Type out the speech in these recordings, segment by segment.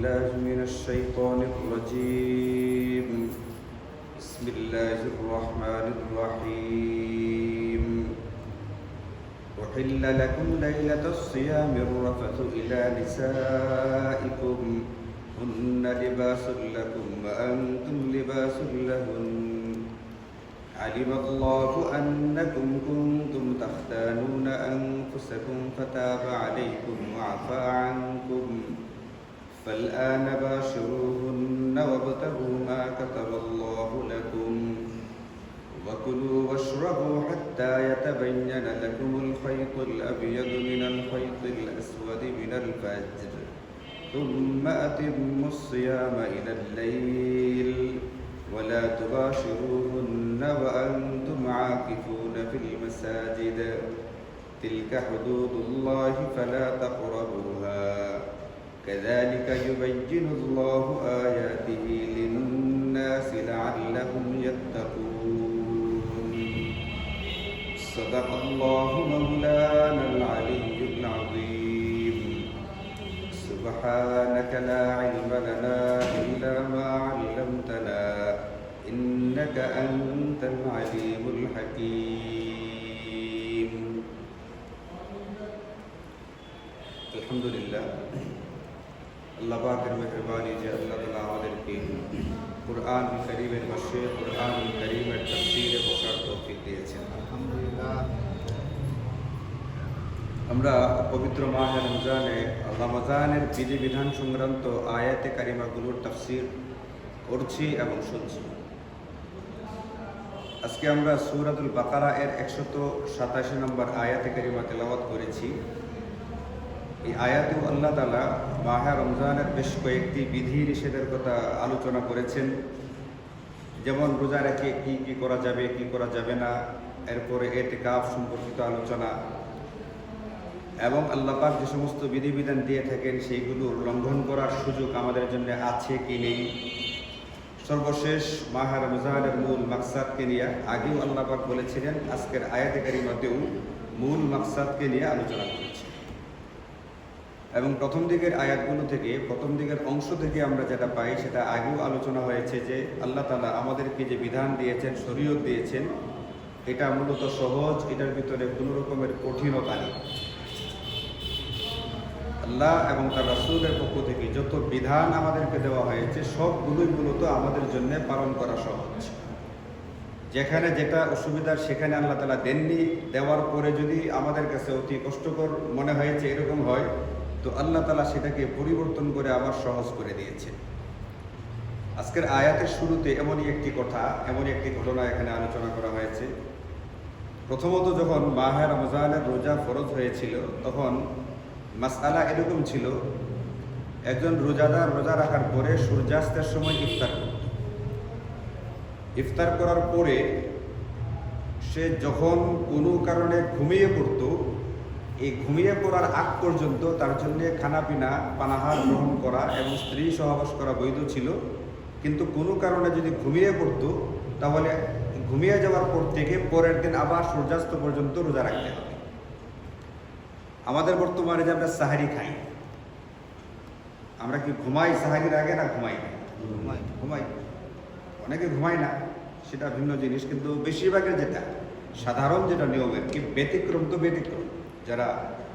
بالله من الشيطان الرجيم. بسم الله الرحمن الرحيم. أحل لكم ليلة الصيام الرفث إلى نسائكم. هن لباس لكم وأنتم لباس لهن. علم الله أنكم كنتم تختانون أنفسكم فتاب عليكم وعفى عنكم. فالآن باشروهن وابتغوا ما كتب الله لكم وكلوا واشربوا حتى يتبين لكم الخيط الأبيض من الخيط الأسود من الفجر. ثم أتموا الصيام إلى الليل. ولا تباشروهن وأنتم عاكفون في المساجد. تلك حدود الله فلا تقربوها. كذلك يبين الله آياته للناس لعلهم يتقون. صدق الله مولانا العلي العظيم. سبحانك لا علم لنا إلا ما علمتنا إنك أنت العليم الحكيم. الحمد لله. আল্লাহ পাকের মেহরবানি যে আল্লাহ তালা আমাদেরকে কোরআন করিমের বসে কোরআন করিমের তফসিরে বসার তৌফিক দিয়েছেন। আলহামদুলিল্লাহ। আমরা পবিত্র মাহে রমজানে রমজানের বিধিবিধান সংক্রান্ত আয়াতে কারিমাগুলোর তফসির করছি এবং শুনছি। আজকে আমরা সুরাতুল বাকারা এর একশত সাতাশি নম্বর আয়াতে কারিমা তেলাওয়াত করেছি। এই আয়াতেও আল্লাহ তালা মাহা রমজানের বেশ কয়েকটি বিধি নিষেধের কথা আলোচনা করেছেন। যেমন রোজা রেখে কী কি করা যাবে, কি করা যাবে না, এরপরে এতে কাপ সম্পর্কিত আলোচনা এবং আল্লাপাক যে সমস্ত বিধিবিধান দিয়ে থাকেন সেইগুলোর লঙ্ঘন করার সুযোগ আমাদের জন্য আছে কি নেই? সর্বশেষ মাহা রমজানের মূল মাকসাদকে নিয়ে আগেও আল্লাপাক বলেছিলেন, আজকের আয়াতিকারী মতেও মূল মাকসাদকে নিয়ে আলোচনা করেছি এবং প্রথম দিকের আয়াতগুলো থেকে, প্রথম দিকের অংশ থেকে আমরা যেটা পাই, সেটা আগেও আলোচনা হয়েছে যে আল্লাহ তালা আমাদেরকে যে বিধান দিয়েছেন, শরীয়ত দিয়েছেন, এটা মূলত সহজ, এটার ভিতরে কোনো রকমের কঠিনতা নেই। আল্লাহ এবং তার রাসুলের পক্ষ থেকে যত বিধান আমাদেরকে দেওয়া হয়েছে, সবগুলোই মূলত আমাদের জন্য পালন করা সহজ। যেখানে যেটা অসুবিধা, সেখানে আল্লাহ তালা দেননি, দেওয়ার পরে যদি আমাদের কাছে অতি কষ্টকর মনে হয়েছে, এরকম হয় তো আল্লাহ তালা সেটাকে পরিবর্তন করে আবার সহজ করে দিয়েছে। আজকের আয়াতের শুরুতে এমনই একটি কথা, এমনই একটি ঘটনা এখানে আলোচনা করা হয়েছে। প্রথমত যখন মাহে রমজানের রোজা ফরজ হয়েছিল, তখন মাসআলা এরকম ছিল, একজন রোজাদার রোজা রাখার পরে সূর্যাস্তের সময় ইফতার করত। ইফতার করার পরে সে যখন কোনো কারণে ঘুমিয়ে পড়তো এই ঘুমিয়ে পড়ার আগ পর্যন্ত তার জন্য খানাপিনা পানাহার গ্রহণ করা এবং স্ত্রী সহবাস করা বৈধ ছিল। কিন্তু কোনো কারণে যদি ঘুমিয়ে পড়তো তাহলে ঘুমিয়ে যাওয়ার পর থেকে পরের দিন আবার সূর্যাস্ত পর্যন্ত রোজা রাখতে হবে। আমাদের বর্তমানে যে আমরা সাহারি খাই আমরা কি ঘুমাই সাহারির আগে না ঘুমাই ঘুমাই। ঘুমাই। অনেকে ঘুমায় না সেটা ভিন্ন জিনিস কিন্তু বেশিরভাগের যেটা সাধারণ যেটা নিয়মের কি ব্যতিক্রম তো ব্যতিক্রম। যারা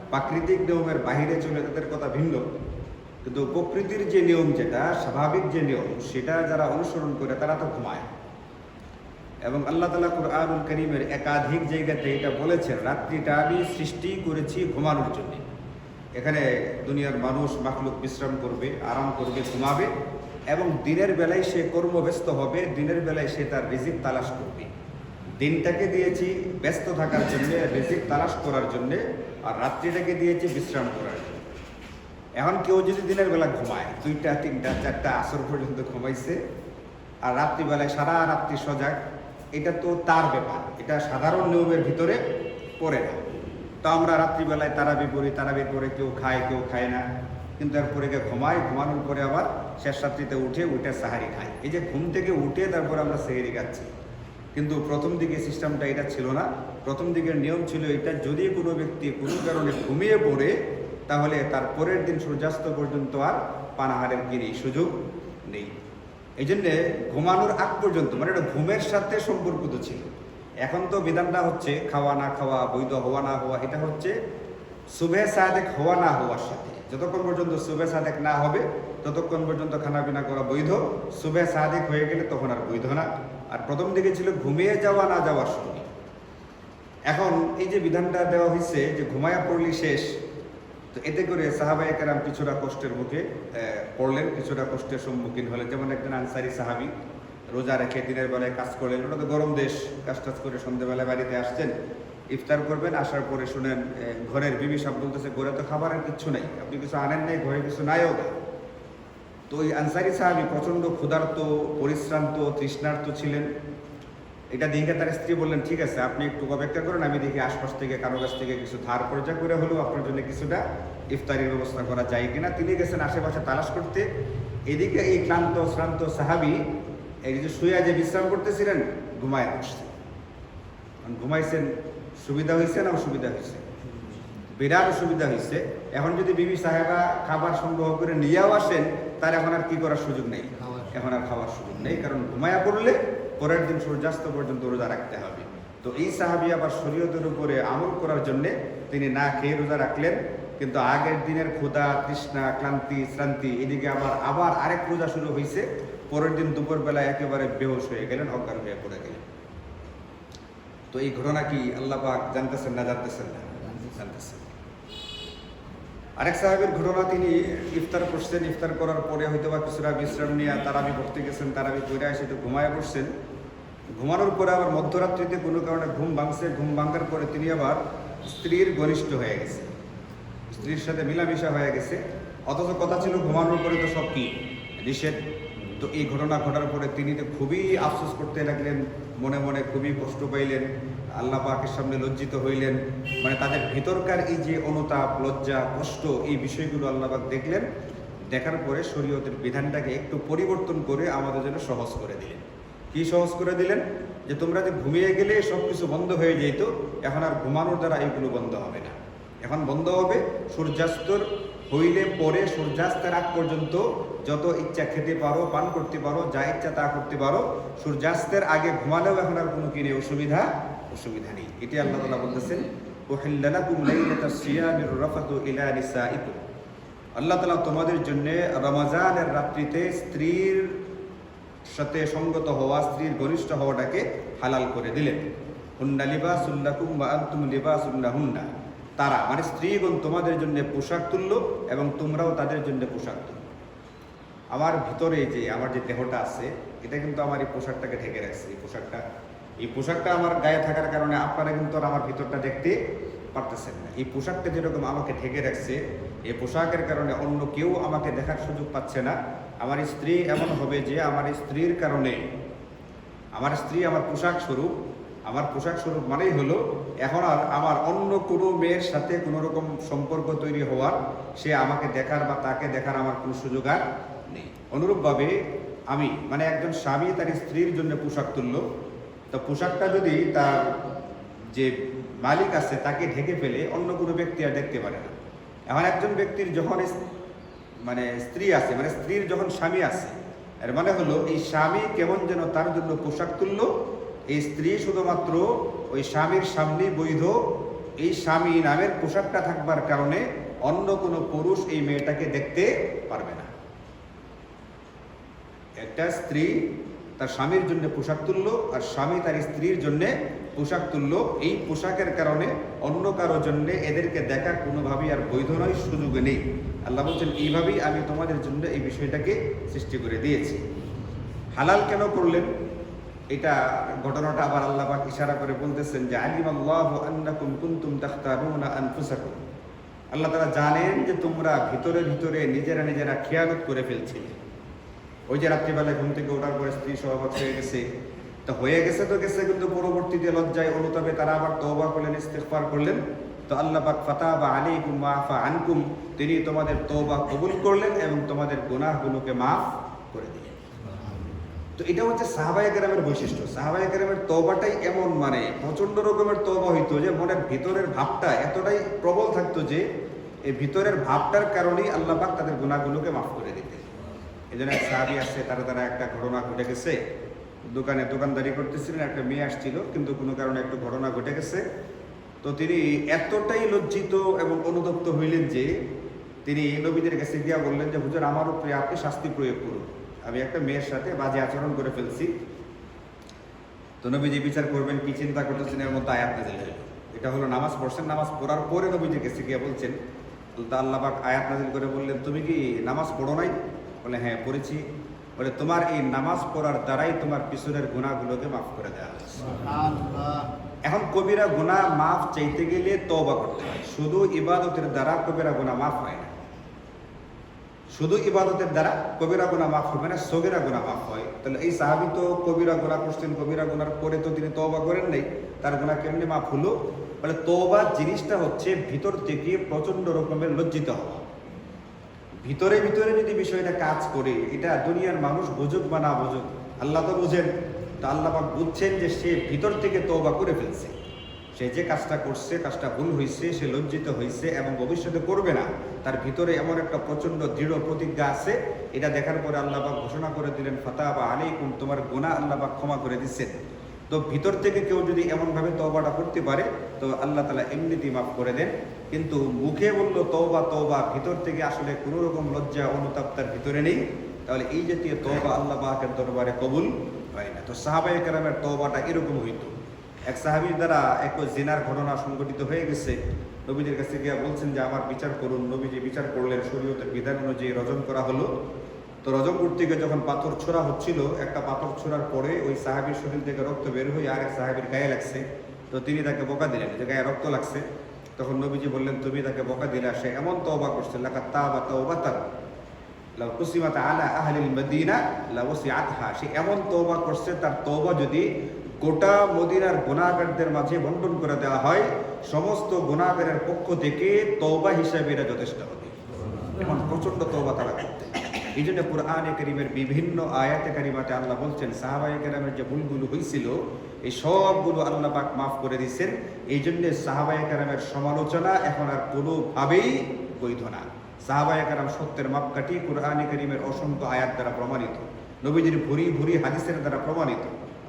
প্রাকৃতিক নিয়মের বাহিরে চলে তাদের কথা ভিন্ন। কিন্তু প্রকৃতির যে নিয়ম যেটা, স্বাভাবিক যে নিয়ম, সেটা যারা অনুসরণ করে তারা তো ঘুমায়। এবং আল্লাহ তালা কুরআনুল করিমের একাধিক জায়গাতে এটা বলেছেন, রাত্রিটা আমি সৃষ্টি করেছি ঘুমানোর জন্য। এখানে দুনিয়ার মানুষ মাখলুক বিশ্রাম করবে, আরাম করবে, ঘুমাবে এবং দিনের বেলায় সে কর্মব্যস্ত হবে, দিনের বেলায় সে তার রিজিক তালাশ করবে। দিনটাকে দিয়েছি ব্যস্ত থাকার জন্য রিজিক তালাশ করার জন্য, আর রাত্রিটাকে দিয়েছি বিশ্রাম করার জন্য। এখন কেউ যদি দিনের বেলা ঘুমায়, দুইটা, তিনটা, চারটা আসর পর্যন্ত ঘুমাইছে, আর রাত্রিবেলায় সারা রাত্রি সজাগ, এটা তো তার ব্যাপার। এটা সাধারণ নিয়মের ভিতরে পড়ে না। তো আমরা রাত্রিবেলায় তারাবি পড়ি, তারাবির পরে কেউ খায় কেউ খায় না। কিন্তু এরপরে গিয়ে ঘুমাই ঘুমানোর পরে আবার শেষ রাত্রিতে উঠে উঠে সাহারি খাই এই যে ঘুম থেকে উঠে তারপরে আমরা সেহেরি খাচ্ছি। কিন্তু প্রথম দিকে সিস্টেমটা এটা ছিল না। প্রথম দিকের নিয়ম ছিল এটা, যদি কোনো ব্যক্তি কোনো কারণে ঘুমিয়ে পড়ে, তাহলে তার পরের দিন সূর্যাস্ত পর্যন্ত আর পানাহারের নেই সুযোগ নেই। এই জন্যে ঘুমানোর আগ পর্যন্ত মানে এটা ঘুমের সাথে সম্পর্কিত ছিল। এখন তো বিধানটা হচ্ছে খাওয়া না খাওয়া, বৈধ হওয়া না হওয়া, এটা হচ্ছে শুভে সাদেক হওয়া না হওয়ার সাথে। যতক্ষণ পর্যন্ত শুভে সাদেক না হবে, ততক্ষণ পর্যন্ত খানাপিনা করা বৈধ। শুভে সাদেক হয়ে গেলে তখন আর বৈধ না। আর প্রথম দিকে ছিল ঘুমিয়ে যাওয়া, না যাওয়ার সময়। এখন এই যে বিধানটা দেওয়া হয়েছে যে ঘুমায়া পড়লি শেষ, তো এতে করে সাহাবাই কেরাম কিছুটা কষ্টের মুখে পড়লেন, কিছুটা কষ্টের সম্মুখীন হলেন। যেমন একজন আনসারি সাহাবি, রোজা রেখে দিনের বেলায় কাজ করলেন। ওটা তো গরম দেশ, কাজ টাজ করে সন্ধ্যেবেলায় বাড়িতে আসছেন। ইফতার করবেন, আসার পরে শুনেন ঘরের বিবি সব বলতেছে, ঘরে তো খাবারের কিচ্ছু নাই, আপনি কিছু আনেন নাই, ঘরে কিছু নাইও না তো ওই আনসারি সাহাবি প্রচণ্ড ক্ষুধার্ত, পরিশ্রান্ত, তৃষ্ণার্ত ছিলেন। এটা দেখে তার স্ত্রী বললেন, ঠিক আছে, আপনি একটু অপেক্ষা করেন, আমি দেখি আশপাশ থেকে, কারও কাছ থেকে কিছু ধার কর্জা করে হলেও আপনার জন্য কিছুটা ইফতারির ব্যবস্থা করা যায় কিনা? তিনি গেছেন আশেপাশে তালাশ করতে। এদিকে এই ক্লান্ত, শ্রান্ত সাহাবি, এই যে শুয়ে যে বিশ্রাম করতেছিলেন, ঘুমায় কারণ ঘুমাইছেন সুবিধা হয়েছে না অসুবিধা হয়েছে বিরাট অসুবিধা হয়েছে এখন যদি বিবি সাহেবা খাবার সংগ্রহ করে নিয়েও আসেন তার এখন আর কি করার সুযোগ নেই? এখন আর খাওয়ার সুযোগ নেই কারণ ঘুমায়া পড়লে পরের দিন সূর্যাস্ত পর্যন্ত রোজা রাখতে হবে। তো এই সাহাবি আবার শরীয়তের উপরে আমল করার জন্যে তিনি না খেয়ে রোজা রাখলেন কিন্তু আগের দিনের ক্ষুধা তৃষ্ণা ক্লান্তি শ্রান্তি এদিকে আবার আবার আরেক রোজা শুরু হয়েছে পরের দিন দুপুরবেলা একেবারে বেহোশ হয়ে গেলেন অজ্ঞান হয়ে পড়ে গেলেন। তো এই ঘটনা কি আল্লাহ পাক জানতেছেন না জানতেছেন না? জানতেছেন। আরেক সাহেবের ঘটনা তিনি ইফতার করছেন। ইফতার করার পরে হয়তো বা কিছুটা বিশ্রাম নিয়ে তারাবি পড়তে গেছেন তারাবি করে এসে তো ঘুমায় পড়ছেন ঘুমানোর পরে আবার মধ্যরাত্রিতে কোনো কারণে ঘুম ভাঙছে। ঘুম ভাঙার পরে তিনি আবার স্ত্রীর ঘনিষ্ঠ হয়ে গেছে। স্ত্রীর সাথে মিলামিশা হয়ে গেছে। অথচ কথা ছিল ঘুমানোর পরে তো সব কি নিষেধ। তো এই ঘটনা ঘটার পরে তিনি তো খুবই আফসোস করতে লাগলেন। মনে মনে খুবই কষ্ট পাইলেন, আল্লাহ পাকের সামনে লজ্জিত হইলেন। মানে তাদের ভিতরকার এই যে অনুতাপ, লজ্জা, কষ্ট, এই বিষয়গুলো আল্লাহ পাক দেখলেন। দেখার পরে শরীয়তের বিধানটাকে একটু পরিবর্তন করে আমাদের জন্য সহজ করে দিলেন। কি সহজ করে দিলেন? যে তোমরা যে ঘুমিয়ে গেলে সব কিছু বন্ধ হয়ে যেত, এখন আর ঘুমানোর দ্বারা এইগুলো বন্ধ হবে না। এখন বন্ধ হবে, সূর্যাস্তর হইলে পরে সূর্যাস্তের আগ পর্যন্ত যত ইচ্ছা খেতে পারো, পান করতে পারো, যা ইচ্ছা তা করতে পারো, সূর্যাস্তের আগে ঘুমালেও এখন আর কোনো কিনে অসুবিধা অসুবিধা নেই। এটি আল্লাহ তাআলা বলতেছেন আল্লাহ তাআলা তোমাদের জন্য রমজানের রাত্রিতে স্ত্রীর সাথে সঙ্গত হওয়া, স্ত্রীর ঘনিষ্ঠ হওয়াটাকে হালাল করে দিলেন। হুন্না লিবাসুল্লাকুম বা আন্তুম লিবাসুল্লাহ হুন্না তারা মানে স্ত্রীগণ তোমাদের জন্য পোশাক তুলল এবং তোমরাও তাদের জন্য পোশাক তুলল আমার ভিতরে যে, আমার যে দেহটা আছে, এটা কিন্তু আমার এই পোশাকটাকে ঢেকে রাখছে। এই পোশাকটা এই পোশাকটা আমার গায়ে থাকার কারণে আপনারা কিন্তু আমার ভিতরটা দেখতে পারতেছেন না। এই পোশাকটা যেরকম আমাকে ঢেকে রাখছে, এই পোশাকের কারণে অন্য কেউ আমাকে দেখার সুযোগ পাচ্ছে না। আমার স্ত্রী এমন হবে যে, আমার স্ত্রীর কারণে, আমার স্ত্রী আমার পোশাক স্বরূপ আমার পোশাক স্বরূপ মানেই হলো, এখন আর আমার অন্য কোনো মেয়ের সাথে কোনো রকম সম্পর্ক তৈরি হওয়ার, সে আমাকে দেখার বা তাকে দেখার আমার কোনো সুযোগ আর নেই। অনুরূপভাবে আমি মানে একজন স্বামী তার স্ত্রীর জন্য পোশাক তুললো। তো পোশাকটা যদি তার যে মালিক আছে তাকে ঢেকে ফেলে, অন্য কোনো ব্যক্তি আর দেখতে পারে না। এখন একজন ব্যক্তির যখন মানে স্ত্রী আছে মানে স্ত্রীর যখন স্বামী আছে, এর মানে হলো এই স্বামী কেমন যেন তার জন্য পোশাক তুললো এই স্ত্রী শুধুমাত্র ওই স্বামীর সামনে বৈধ, এই স্বামী নামের পোশাকটা থাকবার কারণে অন্য কোনো পুরুষ এই মেয়েটাকে দেখতে পারবে না। একটা স্ত্রী তার স্বামীর জন্য পোশাক তুললো আর স্বামী তার স্ত্রীর জন্য পোশাক তুললো। এই পোশাকের কারণে অন্য কারোর জন্য এদেরকে দেখা কোনোভাবেই আর বৈধ নয়, সুযোগ নেই। আল্লাহ বলছেন, এইভাবেই আমি তোমাদের জন্য এই বিষয়টাকে সৃষ্টি করে দিয়েছি। হালাল কেন করলেন? এটা ঘটনাটা আবার আল্লাহ পাক ইশারা করে বলতেছেন যে আলিম আল্লাহ আন্নাকুম কুনতুম তাখতারুনা আনফুসাকুম। আল্লাহ তাআলা জানেন যে তোমরা ভিতরে ভিতরে নিজেরা নিজেরা খেয়ালত করে ফেলছিলে। ওই যে রাত্রিবেলায় ঘুম থেকে ওঠার পরে স্ত্রী সহবাস হয়ে গেছে। তো হয়ে গেছে তো গেছে, কিন্তু পরবর্তীতে লজ্জায় অনুতাপে তারা আবার তওবা করলেন, ইস্তেগফার করলেন। তো আল্লাহ পাক ফাতাবা আলাইকুম ওয়া আফা আনকুম, তিনি তোমাদের তওবা কবুল করলেন এবং তোমাদের গুনাহগুলোকে মাফ করে দিলেন। তো এটা হচ্ছে সাহাবাই গ্রামের বৈশিষ্ট্য। সাহাবাই গ্রামের তবাটাই এমন মানে প্রচণ্ড রকমের তবা হইতো যে মনের ভিতরের ভাবটা এতটাই প্রবল থাকতো যে এই ভিতরের ভাবটার কারণেই আল্লাহ পাক তাদের গুণাগুলোকে মাফ করে দিতেন। এই জন্য এক সাহাবি আসছে, তারা তারা একটা ঘটনা ঘটে গেছে। দোকানে দোকানদারি করতেছিলেন, একটা মেয়ে আসছিল, কিন্তু কোনো কারণে একটু ঘটনা ঘটে গেছে। তো তিনি এতটাই লজ্জিত এবং অনুতপ্ত হইলেন যে তিনি নবীদের কাছে গিয়া বললেন যে, হুজুর, আমার উপরে আপনি শাস্তি প্রয়োগ করুন। আমি একটা মেয়ের সাথে বাজে আচরণ করে ফেলছি। তো নবীজি বিচার করবেন কি চিন্তা করতেছেন এর মধ্যে আয়াত নাজিল হলো। এটা হলো নামাজ পড়ছেন নামাজ পড়ার পরে নবীজির কাছে গিয়ে বলছেন তা আল্লাহ পাক আয়াত নাজিল করে বললেন তুমি কি নামাজ পড়ো নাই? বলে হ্যাঁ পড়েছি। বলে তোমার এই নামাজ পড়ার দ্বারাই তোমার পিছনের গুণাগুলোকে মাফ করে দেওয়া হয়েছে। এখন কবিরা গুনাহ মাফ চাইতে গেলে তওবা করতে হয়। শুধু ইবাদতের দ্বারা কবিরা গুনাহ মাফ হয় না। শুধু ইবাদতের দ্বারা কবিরা গুনাহ মাফ হবে না সগিরা গুনাহ মাফ হয়। তাহলে এই সাহাবি তো কবিরা গুনাহ করছেন, কবিরা গুনার পরে তো তিনি তওবা করেন নাই, তার গুনাহ কেমনি মাফ হলো? বলে তওবা জিনিসটা হচ্ছে ভিতর থেকে প্রচণ্ড রকমের লজ্জিত হওয়া। ভিতরে ভিতরে যদি বিষয়টা কাজ করে, এটা দুনিয়ার মানুষ বুঝুক বা না বুঝুক, আল্লাহ তো বুঝেন। তো আল্লাহ বুঝছেন যে সে ভিতর থেকে তওবা করে ফেলছে। সে যে কাজটা করছে, কাজটা ভুল হয়েছে সে লজ্জিত হয়েছে এবং ভবিষ্যতে করবে না। তার ভিতরে এমন একটা প্রচণ্ড দৃঢ় প্রতিজ্ঞা আছে। এটা দেখার পরে আল্লাহ পাক ঘোষণা করে দিলেন ফাতা বা আলাইকুম, তোমার গোনা আল্লাহবাক ক্ষমা করে দিচ্ছেন। তো ভিতর থেকে কেউ যদি এমনভাবে তওবাটা করতে পারে, তো আল্লাহ তালা এমনিতেই মাফ করে দেন। কিন্তু মুখে বলল, তওবা তওবা, ভিতর থেকে আসলে কোনো রকম লজ্জা, অনুতাপ তার ভিতরে নেই। তাহলে এই জাতীয় তওবা আল্লাহ পাকের দরবারে কবুল হয় না। তো সাহাবাই কেরামের তওবাটা এরকম হইতো। এক সাহাবির দ্বারা এক জেনার ঘটনা সংঘটিত হয়ে গেছে। নবীদের কাছে গিয়া বলছেন যে, আমার বিচার করুন। নবীজি বিচার করলেন, শরীয়তের বিধান অনুযায়ী রজন করা হলো। তো রজম করতে গিয়ে যখন পাথর ছোড়া হচ্ছিল, একটা পাথর ছোড়ার পরে ওই সাহাবির শরীর থেকে রক্ত বের হয়ে আর এক সাহাবির গায়ে লাগছে। তো তিনি তাকে বোকা দিলেন, যে গায়ে রক্ত লাগছে। তখন নবীজি বললেন, তুমি তাকে বোকা দিলে, সে এমন তওবা করছে লেখা তা বা তওবা তার কুসিমাত আলা আহলিল মদিনা লাউসিআতহা। সে এমন তওবা করছে, তার তওবা যদি গোটা মদিনার গুণাগারদের মাঝে বন্টন করে দেওয়া হয়। সমস্ত গুনাহগারের পক্ষ থেকে তওবা হিসাবে এরা যথেষ্ট হবে। এখন প্রচণ্ড তওবা তারা করতেন এই জন্য কোরআনে করিমের বিভিন্ন আয়াতে কারিমাতে আল্লাহ বলছেন সাহাবাই কেরামের যে ভুলগুলো হয়েছিল এই সবগুলো আল্লাহ পাক মাফ করে দিচ্ছেন এই জন্যে সাহাবাই কেরামের সমালোচনা এখন আর কোনোভাবেই বৈধ না। সাহাবাই কেরাম সত্যের মাপকাঠি কোরআনে করিমের অসংখ্য আয়াত দ্বারা প্রমাণিত। নবীজির ভুরি ভুরি হাদিসের দ্বারা প্রমাণিত।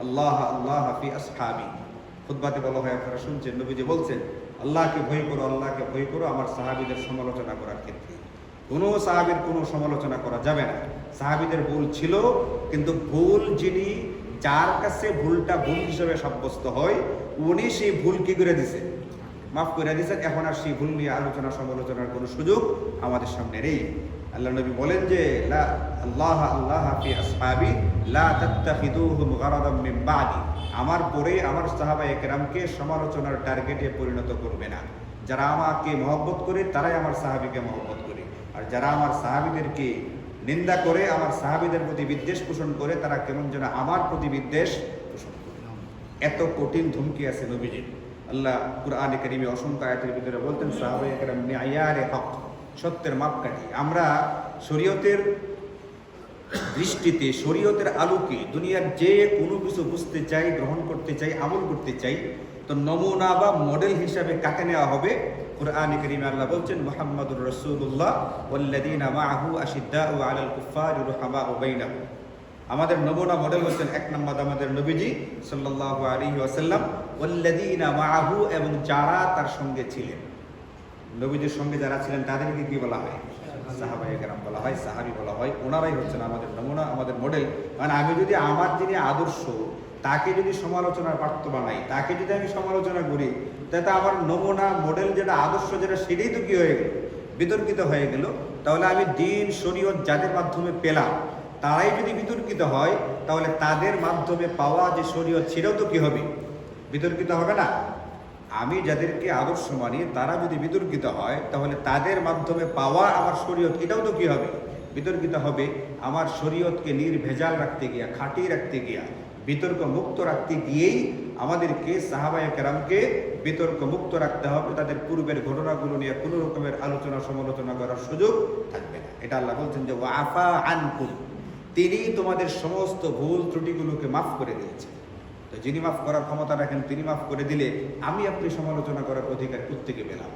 আল্লাহ আল্লাহ হাফি আসহাবি। খুদ্বাতে বলা হয়, আপনারা শুনছেন, নবীজি বলছেন, আল্লাহকে ভয় করো, আল্লাহকে ভয় করো, আমার সাহাবিদের সমালোচনা করার ক্ষেত্রে। কোনো সাহাবির কোনো সমালোচনা করা যাবে না। সাহাবিদের ভুল ছিল, কিন্তু ভুল যিনি, যার কাছে ভুলটা ভুল হিসেবে সাব্যস্ত হয়, উনি সেই ভুল কি করে দিছে? মাফ করে দিয়েছেন এখন আর সেই ভুল নিয়ে আলোচনা সমালোচনার কোনো সুযোগ আমাদের সামনে নেই। আল্লাহ নবী বলেন যে, লা আল্লাহ আল্লাহ ফি আসহাবি, লা তাত্তাখিদুহুম গারাদাম মিন আমার পরে আমার সাহাবা একরামকে সমালোচনার টার্গেটে পরিণত করবে না। যারা আমাকে মহব্বত করে, তারাই আমার সাহাবিকে মহব্বত করে। আর যারা আমার সাহাবিদেরকে নিন্দা করে, আমার সাহাবিদের প্রতি বিদ্বেষ পোষণ করে, তারা কেমন যেন আমার প্রতি বিদ্বেষ পোষণ করে। এত কঠিন ধমকি আছে নবীজির। আল্লাহ কুরআনে কারিমে অসংখ্য আয়াতের ভিতরে বলতেন, সাহাবায়ে কেরাম নিআয়ারে হক। সত্যের মাপকাঠি। আমরা শরীয়তের দৃষ্টিতে, শরীয়তের আলোকে দুনিয়ার যে কোনো কিছু বুঝতে চাই, গ্রহণ করতে চাই, আমল করতে চাই, তো নমুনা বা মডেল হিসাবে কাকে নেওয়া হবে? কোরআনে কারিমে আল্লাহ বলছেন, মুহাম্মাদুর রাসূলুল্লাহ ওয়াল্লাযীনা মাআহু আশিদ্দাউ আলাল কুফফারি রুহামাউ বাইনাহুম। আমাদের নমুনা মডেল হচ্ছেন এক নম্বর আমাদের নবীজি সাল্লাল্লাহু আলাইহি ওয়াসাল্লাম, ওয়াল্লাযীনা মাআহু এবং যারা তার সঙ্গে ছিলেন। নবীজির সঙ্গে যারা ছিলেন, তাদেরকে কি বলা হয়? সাহাবাই কেরাম বলা হয়, সাহাবি বলা হয়, ওনারাই হচ্ছেন আমাদের নমুনা, আমাদের মডেল মানে আমি যদি আমার যিনি আদর্শ, তাকে যদি সমালোচনার পাত্র বানাই, তাকে যদি আমি সমালোচনা করি, তাতে আমার নমুনা মডেল যেটা আদর্শ যেটা, সেটাই তো কি হয়ে গেল? বিতর্কিত হয়ে গেল। তাহলে আমি দিন, শরীয়ত যাদের মাধ্যমে পেলাম, তারাই যদি বিতর্কিত হয়, তাহলে তাদের মাধ্যমে পাওয়া যে শরীয়ত, সেটাও তো কি হবে? বিতর্কিত হবে না? আমি যাদেরকে আদর্শ মানি, তারা যদি বিতর্কিত হয়, তাহলে তাদের মাধ্যমে পাওয়া আমার শরীয়ত, এটাও তো কি হবে? বিতর্কিত হবে আমার শরীয়তকে নির্ভেজাল রাখতে গিয়া, খাঁটি রাখতে গিয়া বিতর্ক মুক্ত রাখতে গিয়েই আমাদেরকে সাহাবায় কেরামকে বিতর্ক মুক্ত রাখতে হবে। তাদের পূর্বের ঘটনাগুলো নিয়ে কোনো রকমের আলোচনা, সমালোচনা করার সুযোগ থাকবে না। এটা আল্লাহ বলছেন যে ওয়াফা আনকুম। তিনি তোমাদের সমস্ত ভুল ত্রুটিগুলোকে মাফ করে দিয়েছেন। তো যিনি মাফ করার ক্ষমতা রাখেন, তিনি মাফ করে দিলে আমি আপনি সমালোচনা করার অধিকার প্রত্যেকে পেলাম?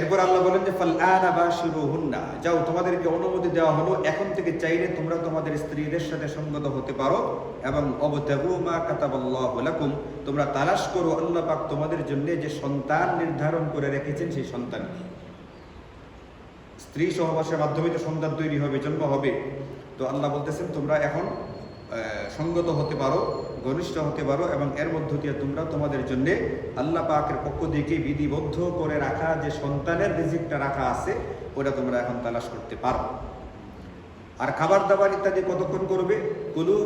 এরপর আল্লাহ বলেন যে ফাল আনা বাশিরুহুন্না। যাও, তোমাদেরকে অনুমতি দেওয়া হলো, এখন থেকে চাইলে তোমরা তোমাদের স্ত্রীদের সাথে সঙ্গত হতে পারো, এবং অবতাগু মা কাতাবাল্লাহু তোমরা তালাশ করো আল্লাহ পাক তোমাদের জন্য যে সন্তান নির্ধারণ করে রেখেছেন সেই সন্তানকে। স্ত্রী সহবাসের মাধ্যমে তো সন্তান তৈরি হবে, জন্ম হবে। তো আল্লাহ বলতেছেন, তোমরা এখন সঙ্গত হতে পারো, ঘনিষ্ঠ হতে পারো এবং এর মধ্য দিয়ে তোমরা তোমাদের জন্য আল্লাহ পাকের পক্ষ থেকে বিধিবদ্ধ করে রাখা যে সন্তানের রিজিকটা রাখা আছে, ওটা তোমরা এখন তালাশ করতে পারো। আর খাবার দাবার ইত্যাদি কতক্ষণ করবে? কুলু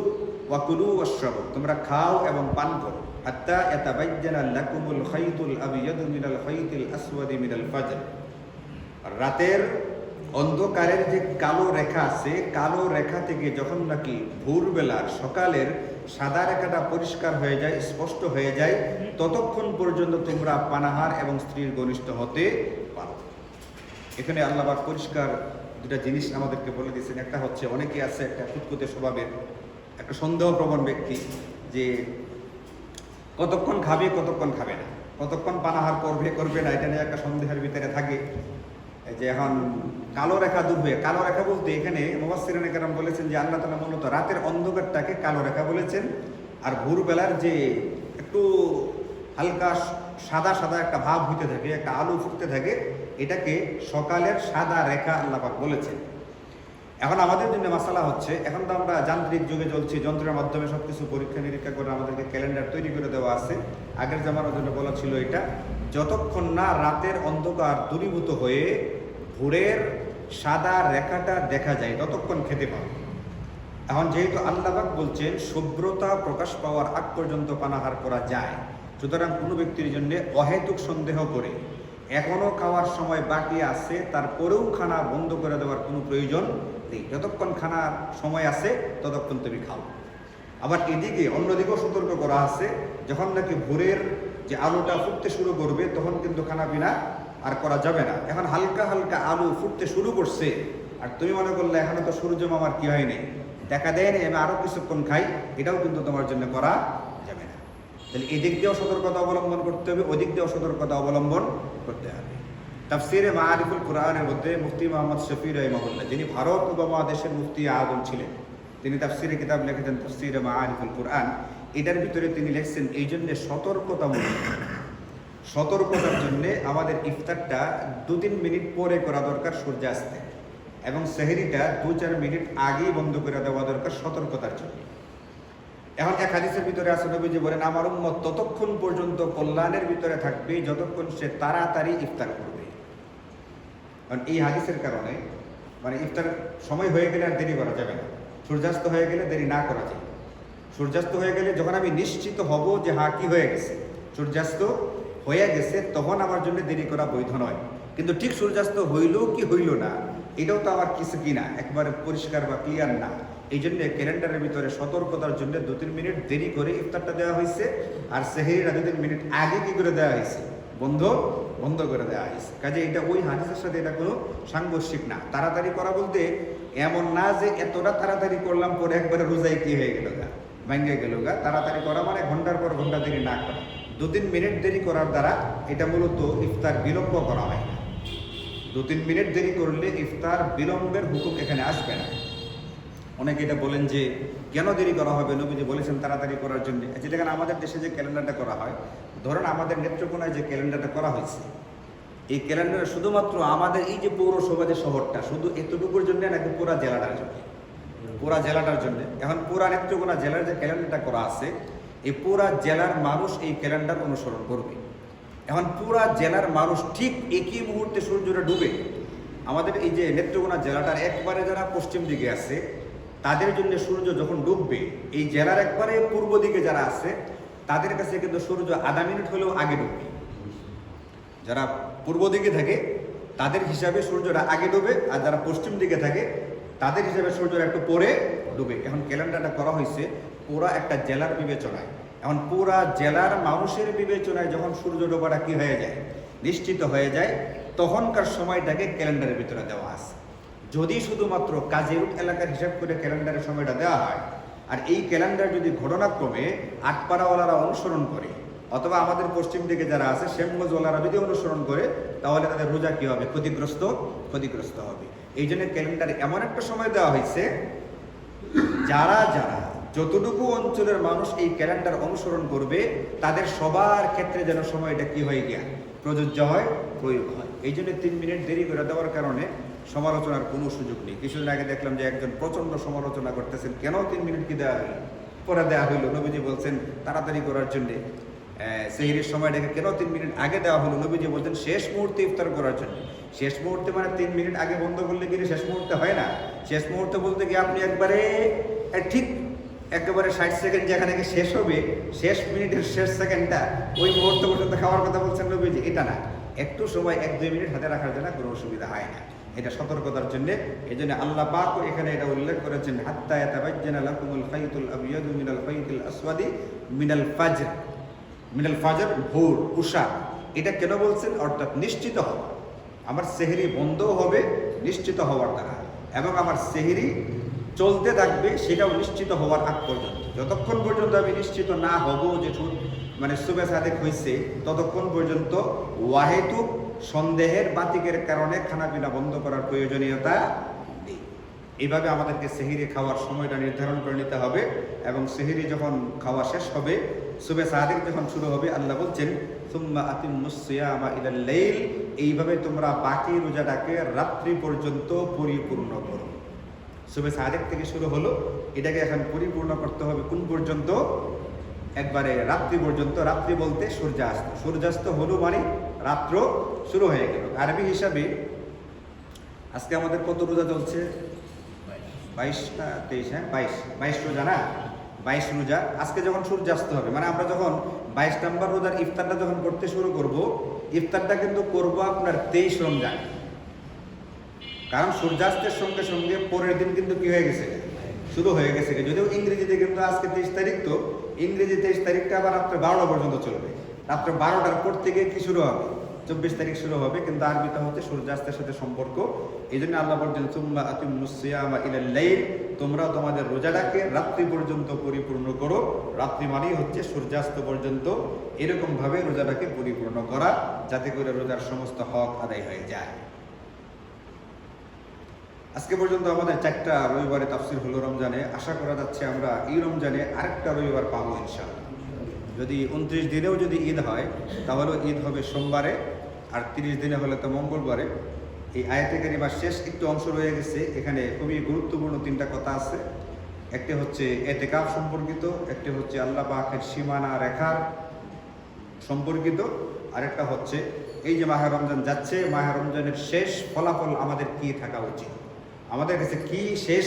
ওয়া কুলু ওয়াশরাব তোমরা খাও এবং পান করো। হাত্তা ইয়াতাবায়্যানা লাকুমুল খাইতুল আবিয়াদু মিনাল খাইতিল আসওয়াদি মিনাল ফাজর। আর রাতের অন্ধকারের যে কালো রেখা আছে, কালো রেখা থেকে যখন নাকি ভোরবেলার সকালের সাদা রেখাটা পরিষ্কার হয়ে যায়, স্পষ্ট হয়ে যায়, ততক্ষণ পর্যন্ত তোমরা পানাহার এবং স্ত্রীর ঘনিষ্ঠ হতে পারো। এখানে আল্লাহবাক পরিষ্কার দুটা জিনিস আমাদেরকে বলে দিয়েছেন। একটা হচ্ছে, অনেকে আছে একটা খুঁতকুতে স্বভাবের, একটা সন্দেহপ্রবণ ব্যক্তি যে কতক্ষণ খাবে কতক্ষণ খাবে না। কতক্ষণ পানাহার করবে করবে না, এটা নিয়ে একটা সন্দেহের ভিতরে থাকে। যে এখন কালো রেখা দূর হয়ে কালো রেখা বলতে এখানে মোবাসিরান বলেছেন যে আল্লাহ তালা মূলত রাতের অন্ধকারটাকে কালো রেখা বলেছেন। আর ভোরবেলার যে একটু হালকা সাদা সাদা একটা ভাব হইতে থাকে, একটা আলো ফুটতে থাকে, এটাকে সকালের সাদা রেখা আল্লাপাক বলেছেন। এখন আমাদের জন্য মশালা হচ্ছে, এখন তো আমরা যান্ত্রিক যুগে চলছি, যন্ত্রের মাধ্যমে সব কিছু পরীক্ষা নিরীক্ষা করে আমাদেরকে ক্যালেন্ডার তৈরি করে দেওয়া আছে। আগের জামানোর জন্য বলা ছিল এটা, যতক্ষণ না রাতের অন্ধকার দূরীভূত হয়ে ভোরের সাদা রেখাটা দেখা যায়, ততক্ষণ খেতে পাবে এখন যেহেতু আল্লাহবাক বলছেন শুভ্রতা প্রকাশ পাওয়ার আগ পর্যন্ত পানাহার করা যায়। সুতরাং কোনো ব্যক্তির জন্য অহেতুক সন্দেহ করে এখনও খাওয়ার সময় বাকি আছে, তারপরেও খানা বন্ধ করে দেওয়ার কোনো প্রয়োজন নেই। যতক্ষণ খানার সময় আছে, ততক্ষণ তুমি খাও। আবার এদিকে অন্যদিকেও সতর্ক করা আছে, যখন নাকি ভোরের যে আলোটা ফুটতে শুরু করবে, তখন কিন্তু খানা পিনা আর করা যাবে না। এখন হালকা হালকা আলু ফুটতে শুরু করছে। আর তুমি মনে করলে, এখনও তো সূর্য মামার কি হয়নি? দেখা দেয়নি আমি আরও কিছুক্ষণ খাই, এটাও কিন্তু তোমার জন্য করা যাবে না। তাহলে এদিক দিয়েও সতর্কতা অবলম্বন করতে হবে ওদিক দিয়েও সতর্কতা অবলম্বন করতে হবে। তাফসিরে মাআরিফুল কোরআনের মধ্যে মুফতি মোহাম্মদ শফি রহিমাহুল্লাহ, যিনি ভারত উপমহাদেশের মুফতি আদম ছিলেন, তিনি তাফসিরে কিতাব লিখেছেন তাফসিরে মাআরিফুল কোরআন। এটার ভিতরে তিনি লিখছেন এই জন্য সতর্কতামূলক সতর্কতার জন্য আমাদের ইফতারটা দু তিন মিনিট পরে করা দরকার সূর্যাস্তে এবং সেহেরিটা দু চার মিনিট আগেই বন্ধ করে দেওয়া দরকার সতর্কতার জন্য। এখন এক হাদিসের ভিতরে নবী যে বলেন, আমার উম্মত ততক্ষণ পর্যন্ত কল্যাণের ভিতরে থাকবে যতক্ষণ সে তাড়াতাড়ি ইফতার করবে। কারণ এই হাদিসের কারণে মানে ইফতার সময় হয়ে গেলে আর দেরি করা যাবে না। সূর্যাস্ত হয়ে গেলে দেরি না করা যায়। সূর্যাস্ত হয়ে গেলে যখন আমি নিশ্চিত হব যে হ্যাঁ কি হয়ে গেছে? সূর্যাস্ত হয়ে গেছে, তখন আমার জন্য দেরি করা বৈধ নয়। কিন্তু ঠিক সূর্যাস্ত হইল কি হইল না, এটাও তো আমার কিছু কি না একবারে পরিষ্কার বা ক্লিয়ার না। এই জন্য ক্যালেন্ডারের ভিতরে সতর্কতার জন্য দু তিন মিনিট দেরি করে ইফতারটা দেওয়া হয়েছে, আর সেহেরিটা দু তিন মিনিট আগে কি করে দেওয়া হয়েছে? বন্ধ বন্ধ করে দেওয়া হয়েছে। কাজে এটা ওই হাদিসের সাথে এটা কোনো সাংঘর্ষিক না। তাড়াতাড়ি করা বলতে এমন না যে এতটা তাড়াতাড়ি করলাম পরে একবারে রোজাই কি হয়ে গেল গা? ভেঙে গেল গা। তাড়াতাড়ি করা মানে ঘণ্টার পর ঘণ্টা দেরি না করা। দু তিন মিনিট দেরি করার দ্বারা এটা মূলত ইফতার বিলম্ব করা হয় না। দু তিন মিনিট দেরি করলে ইফতার বিলম্বের হুকুম এখানে আসবে না। অনেকে এটা বলেন যে, কেন দেরি করা হবে? নবীজি বলেছেন তাড়াতাড়ি করার জন্য। যেটা কেন আমাদের দেশে যে ক্যালেন্ডারটা করা হয়? ধরেন আমাদের নেত্রকোনায় যে ক্যালেন্ডারটা করা হয়েছে। এই ক্যালেন্ডারে শুধুমাত্র আমাদের এই যে পৌরসভা যে শহরটা, শুধু এতটুকুর জন্য নাকি পুরা জেলাটার জন্য? পুরা জেলাটার জন্য। এখন পুরা নেত্রকোনা জেলার যে ক্যালেন্ডারটা করা আছে এই পুরা জেলার মানুষ এই ক্যালেন্ডার অনুসরণ করবে। এখন পুরা জেলার মানুষ ঠিক একই মুহূর্তে সূর্যটা ডুবে। আমাদের এই যে নেত্রকোনা জেলাটার একবারে যারা পশ্চিম দিকে আছে, তাদের জন্য সূর্য যখন ডুববে, এই জেলার একবারে পূর্ব দিকে যারা আছে, তাদের কাছে কিন্তু সূর্য আধা মিনিট হলেও আগে ডুববে। যারা পূর্ব দিকে থাকে, তাদের হিসাবে সূর্যটা আগে ডুবে আর যারা পশ্চিম দিকে থাকে তাদের হিসাবে সূর্যটা একটু পরে ডুবে। এখন ক্যালেন্ডারটা করা হয়েছে, পুরা একটা জেলার বিবেচনায়। এখন পুরা জেলার মানুষের বিবেচনায় যখন সূর্য ডোবাটা কি হয়ে যায়, নিশ্চিত হয়ে যায়, তখনকার সময়টাকে ক্যালেন্ডারের ভিতরে দেওয়া আছে। যদি শুধুমাত্র কাজেরুট এলাকার হিসাব করে ক্যালেন্ডারের সময়টা দেওয়া হয়, আর এই ক্যালেন্ডার যদি ঘটনাক্রমে আটপাড়াওয়ালারা অনুসরণ করে, অথবা আমাদের পশ্চিম দিকে যারা আছে শ্যামগঞ্জওয়ালারা যদি অনুসরণ করে, তাহলে তাদের রোজা কি হবে? ক্ষতিগ্রস্ত ক্ষতিগ্রস্ত হবে। এই জন্য ক্যালেন্ডারে এমন একটা সময় দেওয়া হয়েছে, যারা যারা যতটুকু অঞ্চলের মানুষ এই ক্যালেন্ডার অনুসরণ করবে, তাদের সবার ক্ষেত্রে যেন সময়টা কি হয়ে গিয়া, প্রযোজ্য হয়, প্রয়োগ হয়। এই জন্য তিন মিনিট দেরি করে দেওয়ার কারণে সমালোচনার কোনো সুযোগ নেই। কিছুদিন আগে দেখলাম যে একজন প্রচণ্ড সমালোচনা করতেছেন, কেন তিন মিনিট কি দেওয়া হলো পরে দেওয়া হইল? নবীজি বলছেন, তাড়াতাড়ি করার জন্যে। সেহরির সময়টাকে কেন তিন মিনিট আগে দেওয়া হলো? নবীজি বলছেন, শেষ মুহূর্তে ইফতার করার জন্য। শেষ মুহূর্তে মানে তিন মিনিট আগে বন্ধ করলে গিয়ে শেষ মুহূর্তে হয় না? শেষ মুহূর্তে বলতে গিয়ে আপনি একবারে ঠিক একেবারে ষাট সেকেন্ড যেখানে শেষ হবে, শেষ মিনিটের শেষ সেকেন্ডটা ওই মুহূর্ত পর্যন্ত খাওয়ার কথা বলছেন নবীজি। এটা না। একটু সময়, এক, দুই মিনিট হাতে রাখার জন্য কোনো অসুবিধা হয় না। এটা সতর্কতার জন্য এই জন্য আল্লাহ পাক এখানে এটা উল্লেখ করেছেন, হাত্তা ইয়াতাবাজ্জানা লাকুমুল খাইতুল আবিয়াদু মিনাল খাইতিল আসওয়াদি মিনাল ফাজর। মিনাল ফাজর, ভোর, উষা, এটা কেন বলছেন? অর্থাৎ নিশ্চিত হওয়া। আমার সেহেরি বন্ধও হবে, নিশ্চিত হওয়ার দ্বারা। এবং আমার সেহেরি চলতে থাকবে, সেটাও নিশ্চিত হওয়ার আগ পর্যন্ত। যতক্ষণ পর্যন্ত আমি নিশ্চিত না হব যে মানে সুবে সাদেক হয়েছে ততক্ষণ পর্যন্ত ওয়াহেতুক সন্দেহের বাতিকের কারণে খানাপিনা বন্ধ করার প্রয়োজনীয়তা এইভাবে আমাদেরকে সেহিরি খাওয়ার সময়টা নির্ধারণ করে নিতে হবে এবং সেহিরি যখন খাওয়া শেষ হবে সুবে সাদেক যখন শুরু হবে, আল্লাহ বলছেন, সুম্মা আতিমুসিয়ামা ইলাল লাইল এইভাবে তোমরা বাকি রোজাটাকে রাত্রি পর্যন্ত পরিপূর্ণ করো। সুবে সাদেক থেকে শুরু হলো, এটাকে এখন পরিপূর্ণ করতে হবে কোন পর্যন্ত? একবারে রাত্রি পর্যন্ত, রাত্রি বলতে সূর্যাস্ত। সূর্যাস্ত হলো মানে রাত্র শুরু হয়ে গেল। আরবি হিসাবে আজকে আমাদের কত রোজা চলছে? বাইশ না তেইশ হ্যাঁ? বাইশ। বাইশ রোজা না? বাইশ রোজা। আজকে যখন সূর্যাস্ত হবে মানে আমরা যখন বাইশ নাম্বার রোজার ইফতারটা যখন করতে শুরু করব, ইফতারটা কিন্তু করব আপনার তেইশ রমজান। কারণ সূর্যাস্তের সঙ্গে সঙ্গে পরের দিন কিন্তু কি হয়ে গেছে? শুরু হয়ে গেছে যদিও ইংরেজিতে কিন্তু আজকে তেইশ তারিখ তো, ইংরেজি তেইশ তারিখটা আবার রাত্রে বারোটা পর্যন্ত চলবে। রাত্রে বারোটার পর থেকে কি শুরু হবে? চব্বিশ তারিখ শুরু হবে, কিন্তু আরবিটা হচ্ছে সূর্যাস্তের সাথে সম্পর্ক। এই জন্য আল্লাহ বলছেন তুম্মা আতিম মুসিয়ামা ইলাল লাইল তোমরা তোমাদের রোজাটাকে রাত্রি পর্যন্ত পরিপূর্ণ করো। রাত্রি মানেই হচ্ছে সূর্যাস্ত পর্যন্ত এরকম ভাবে রোজাটাকে পরিপূর্ণ করা, যাতে করে রোজার সমস্ত হক আদায় হয়ে যায়। আজকে পর্যন্ত আমাদের চারটা রবিবারে তাফসির হলো রমজানে। আশা করা যাচ্ছে আমরা এই রমজানে আরেকটা রবিবার পাবো ইনশাআল্লাহ। যদি উনত্রিশ দিনেও যদি ঈদ হয় তাহলেও ঈদ হবে সোমবারে। আর তিরিশ দিনে হলে তো মঙ্গলবারে। এই আয়াতে কারিমার শেষ একটু অংশ রয়ে গেছে। এখানে খুবই গুরুত্বপূর্ণ তিনটা কথা আছে। একটি হচ্ছে এতেকাফ সম্পর্কিত, একটি হচ্ছে আল্লাহ পাকের সীমানা রেখার সম্পর্কিত, আরেকটা হচ্ছে এই যে মাহে রমজান যাচ্ছে, মাহে রমজানের শেষ ফলাফল আমাদের কি থাকা উচিত? আমাদের কাছে কি শেষ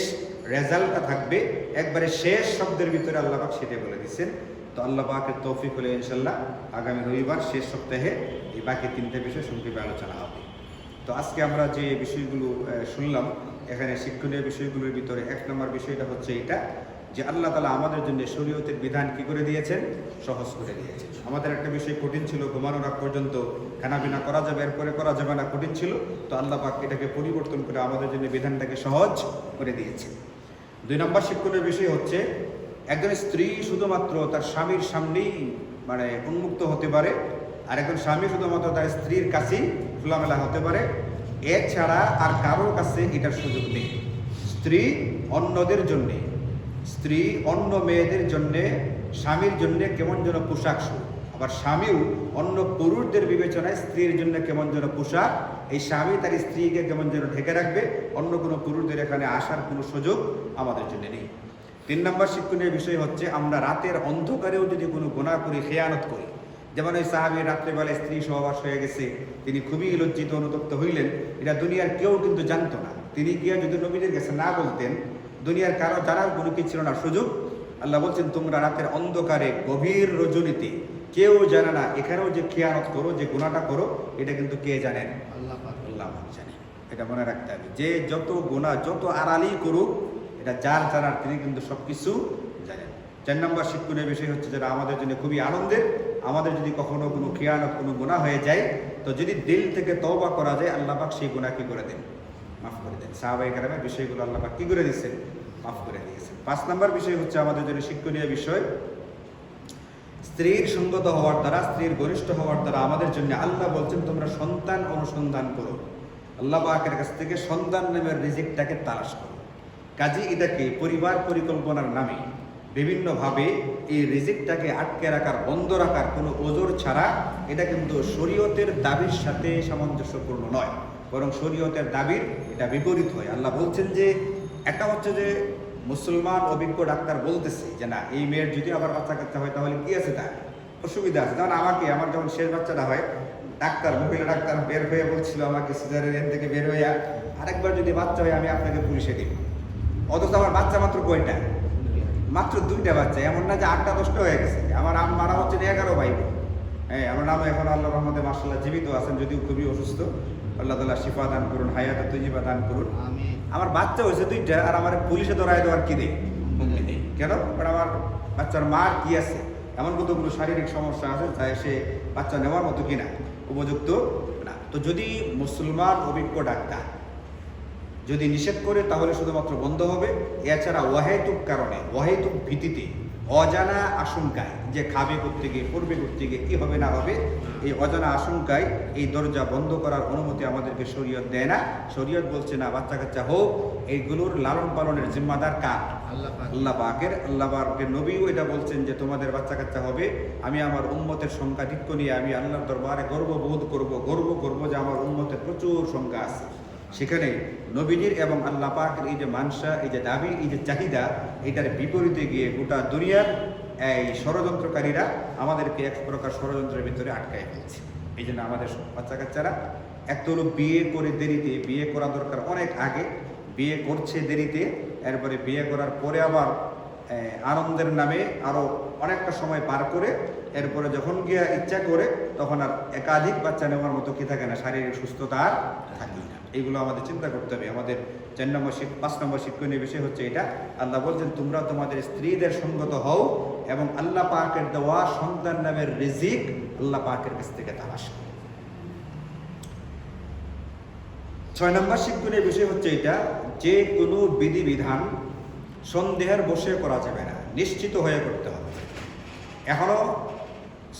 রেজাল্টটা থাকবে? একবারে শেষ শব্দের ভিতরে আল্লাহ পাক সেটাই বলে দিচ্ছেন তো আল্লাহ পাকের তৌফিক হলে ইনশাল্লাহ আগামী রবিবার শেষ সপ্তাহে এই বাকি তিনটে বিষয় সংক্ষেপে আলোচনা হবে। তো আজকে আমরা যে বিষয়গুলো শুনলাম, এখানে শিক্ষণীয় বিষয়গুলোর ভিতরে এক নম্বর বিষয়টা হচ্ছে এটা যে আল্লাহ তালা আমাদের জন্য শরীয়তের বিধান কি করে দিয়েছেন? সহজ করে দিয়েছেন। আমাদের একটা বিষয় কঠিন ছিল, ঘুমানোর আগ পর্যন্ত খানাপিনা করা যাবে, এরপরে করা যাবে না, কঠিন ছিল। তো আল্লাহ পাক এটাকে পরিবর্তন করে আমাদের জন্য বিধানটাকে সহজ করে দিয়েছে দুই নম্বর শিক্ষণীয় বিষয় হচ্ছে একজন স্ত্রী শুধুমাত্র তার স্বামীর সামনেই মানে উন্মুক্ত হতে পারে আর একজন স্বামী শুধুমাত্র তার স্ত্রীর কাছেই খোলামেলা হতে পারে। এছাড়া আর কারোর কাছে এটার সুযোগ নেই। স্ত্রী অন্যদের জন্যে, স্ত্রী অন্য মেয়েদের জন্যে, স্বামীর জন্যে কেমন যেন পোশাক স্বরূপ আবার স্বামীও অন্য পুরুষদের বিবেচনায় স্ত্রীর জন্য কেমন যেন পোশাক, এই স্বামী তার স্ত্রীকে কেমন যেন ঢেকে রাখবে, অন্য কোনো পুরুষদের এখানে আসার কোনো সুযোগ আমাদের জন্য নেই। তিন নম্বর শিক্ষণীয় বিষয় হচ্ছে আমরা রাতের অন্ধকারেও যদি কোনো গোনা করি খেয়ানত করি। যেমন ওই সাহাবি রাত্রেবেলায় স্ত্রী সহবাস হয়ে গেছে তিনি খুবই লজ্জিত অনুতপ্ত হইলেন। এটা দুনিয়ার কেউ কিন্তু জানতো না। তিনি গিয়ে যদি নবীদের কাছে না বলতেন দুনিয়ার কারও জানার কোনো কি ছিল না সুযোগ? আল্লাহ বলছেন তোমরা রাতের অন্ধকারে গভীর রজনীতে কেউ জানে না এখানেও যে খেয়ানত করো যে গুণাটা করো এটা কিন্তু কে জানেন? আল্লাহ আল্লাহ পাক জানে। এটা মনে রাখতে হবে। যে যত গুণা যত আড়ালি করুক এটা যার জানার তিনি কিন্তু সব কিছু জানেন। চার নম্বর শিক্ষণীয় বিষয় হচ্ছে যেটা আমাদের জন্য খুবই আনন্দের, আমাদের যদি কখনো কোনো খেয়ানত, কোনো গুণা হয়ে যায়, তো যদি দিল থেকে তওবা করা যায়, আল্লাহ পাক সেই গুণা কি করে দেন? মাফ করে দেন। সাহাবাই কারামের বিষয়গুলো আল্লাহ পাক কি করে দিয়েছেন? মাফ করে দিয়েছেন। পাঁচ নম্বর বিষয় হচ্ছে আমাদের জন্য শিক্ষণীয় বিষয়, স্ত্রীর সঙ্গত হওয়ার দ্বারা, স্ত্রীর ঘনিষ্ঠ হওয়ার দ্বারা আমাদের জন্য আল্লাহ বলছেন, তোমরা সন্তান অনুসন্ধান করো। আল্লাহ পাকের কাছ থেকে সন্তান নামের রিজিকটাকে তালাশ করো। কাজে এটাকে পরিবার পরিকল্পনার নামে বিভিন্নভাবে এই রিজিকটাকে আটকে রাখার, বন্ধ রাখার কোনো ওজোর ছাড়া এটা কিন্তু শরীয়তের দাবির সাথে সামঞ্জস্যপূর্ণ নয়। বরং শরীয়তের দাবির এটা বিপরীত হয়। আল্লাহ বলছেন যে, একটা হচ্ছে যে মুসলমান অভিজ্ঞ ডাক্তার বলতেছে যে, না, এই মেয়ের যদি আবার বাচ্চা কাচ্চা হয় তাহলে কি আছে তার? অসুবিধা আছে। যেমন আমাকে, আমার যখন শেষ বাচ্চাটা হয়, ডাক্তার, মহিলা ডাক্তার বের হয়ে বলছিল আমাকে সিজারের থেকে বের হয়ে আরেকবার যদি বাচ্চা হয় আমি আপনাকে পুলিশে দিব। অথচ আমার বাচ্চা মাত্র কয়টা? মাত্র দুইটা বাচ্চা এমন না যে আটটা দশটা হয়ে গেছে। আমার আম মারা হচ্ছে যে এগারো ভাই হ্যাঁ আমার নাম এখন আল্লাহ রহমতে মার্শাল্লাহ জীবিত আছেন যদিও খুবই অসুস্থ। আল্লাহ তালা শিফা দান করুন হায়াত তৈজিবা দান করুন। আমি আমার বাচ্চা হয়েছে দুইটা আর আমার পুলিশে ধরাই দেওয়ার কি দেয় হুমকি দেয় কেন? কারণ আমার বাচ্চার মার কি আছে? এমন কতগুলো শারীরিক সমস্যা আছে তাই সে বাচ্চা নেওয়ার মতো কিনা উপযুক্ত না। তো যদি মুসলমান অভিজ্ঞ ডাক্তার যদি নিষেধ করে তাহলে শুধুমাত্র বন্ধ হবে। এছাড়া ওয়াহেতুক কারণে ওয়াহেতুক ভীতিতে অজানা আশঙ্কায় যে খাবে করতে গিয়ে পড়বে করতে গিয়ে কী হবে না হবে এই অজানা আশঙ্কায় এই দরজা বন্ধ করার অনুমতি আমাদেরকে শরীয়ত দেয় না। শরীয়ত বলছে না বাচ্চা কাচ্চা হোক এইগুলোর লালন পালনের জিম্মাদার কার? আল্লাহ পাক। আল্লাহ পাকের আল্লাহ পাকের নবীও এটা বলছেন যে তোমাদের বাচ্চা কাচ্চা হবে আমি আমার উম্মতের সংখ্যা ঠিক নিয়ে আমি আল্লাহর দরবারে গর্ববোধ করব গর্ব করব যে আমার উম্মতের প্রচুর সংখ্যা আছে। সেখানে নবীজির এবং আল্লাহ পাকের এই যে মানসা, এই যে দাবি, এই যে চাহিদা এটার বিপরীতে গিয়ে গোটা দুনিয়ার এই ষড়যন্ত্রকারীরা আমাদেরকে এক প্রকার ষড়যন্ত্রের ভিতরে আটকায় ফেলছে। এই জন্য আমাদের বাচ্চা কাচ্চারা এক তো হলো বিয়ে করে দেরিতে, বিয়ে করা দরকার অনেক আগে, বিয়ে করছে দেরিতে, এরপরে বিয়ে করার পরে আবার আনন্দের নামে আরও অনেকটা সময় পার করে, এরপরে যখন গিয়া ইচ্ছা করে, তখন আর একাধিক বাচ্চা নেওয়ার মতো কি থাকে না, শারীরিক সুস্থতা আর থাকেই না। এইগুলো আমাদের চিন্তা করতে হবে। আমাদের চার নম্বর শিক পাঁচ নম্বর শিক্ষণীয় বিষয় হচ্ছে এটা। আল্লাহ বলছেন, তোমরা তোমাদের স্ত্রীদের সঙ্গত হও এবং আল্লাহ পাকের দেওয়া সন্তান নামের রিজিক আল্লাহ পাকের কাছ থেকে তালাশ করো। ছয় নম্বর শিক্ষণীয় বিষয় হচ্ছে এটা, যে কোনো বিধিবিধান সন্দেহের বসে করা যাবে না, নিশ্চিত হয়ে করতে হবে। এখনও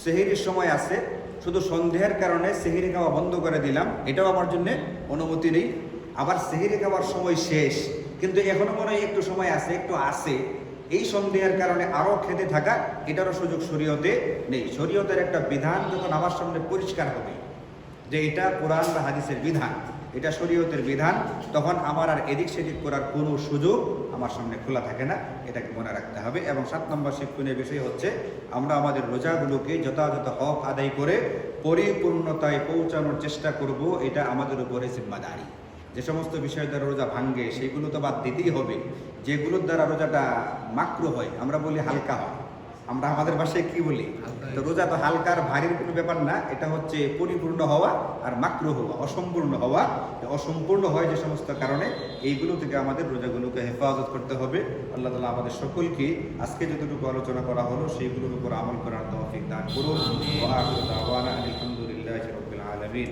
সেহিরির সময় আছে শুধু সন্দেহের কারণে সেহিরি খাওয়া বন্ধ করে দিলাম। এটাও আমার জন্য অনুমতি নেই। আবার সেহিরি খাওয়ার সময় শেষ। কিন্তু এখনও মনে হয় একটু সময় আছে, একটু আছে। এই সন্দেহের কারণে আরও খেতে থাকা, এটারও সুযোগ শরীয়তে নেই। শরীয়তের একটা বিধান যখন আমার সামনে পরিষ্কার হবে যে এটা কোরআন বা হাদিসের বিধান, এটা শরীয়তের বিধান, তখন আমার আর এদিক সেদিক করার কোনো সুযোগ আমার সামনে খোলা থাকে না, এটাকে মনে রাখতে হবে। এবং সাত নম্বর শিক্ষণীয় বিষয় হচ্ছে, আমরা আমাদের রোজাগুলোকে যথাযথ হক আদায় করে পরিপূর্ণতায় পৌঁছানোর চেষ্টা করব, এটা আমাদের উপরে জিম্মাদারি। যে সমস্ত বিষয় দ্বারা রোজা ভাঙ্গে সেগুলো তো বাদ দিতেই হবে। যেগুলোর দ্বারা রোজাটা মাক্র হয়, আমরা বলি হালকা হয়। আমরা আমাদের ভাষায় কি বলি? তো রোজা তো হালকার ভারীর কোনো ব্যাপার না। এটা হচ্ছে পরিপূর্ণ হওয়া আর মাকরু হওয়া অসম্পূর্ণ হওয়া। অসম্পূর্ণ হয় যে সমস্ত কারণে এইগুলো থেকে আমাদের রোজাগুলোকে হেফাজত করতে হবে। আল্লাহ তালা আমাদের সকলকে আজকে যতটুকু আলোচনা করা হলো সেইগুলোর উপর আমল করার তৌফিক দান করুন। আলহামদুলিল্লাহি আলামিন।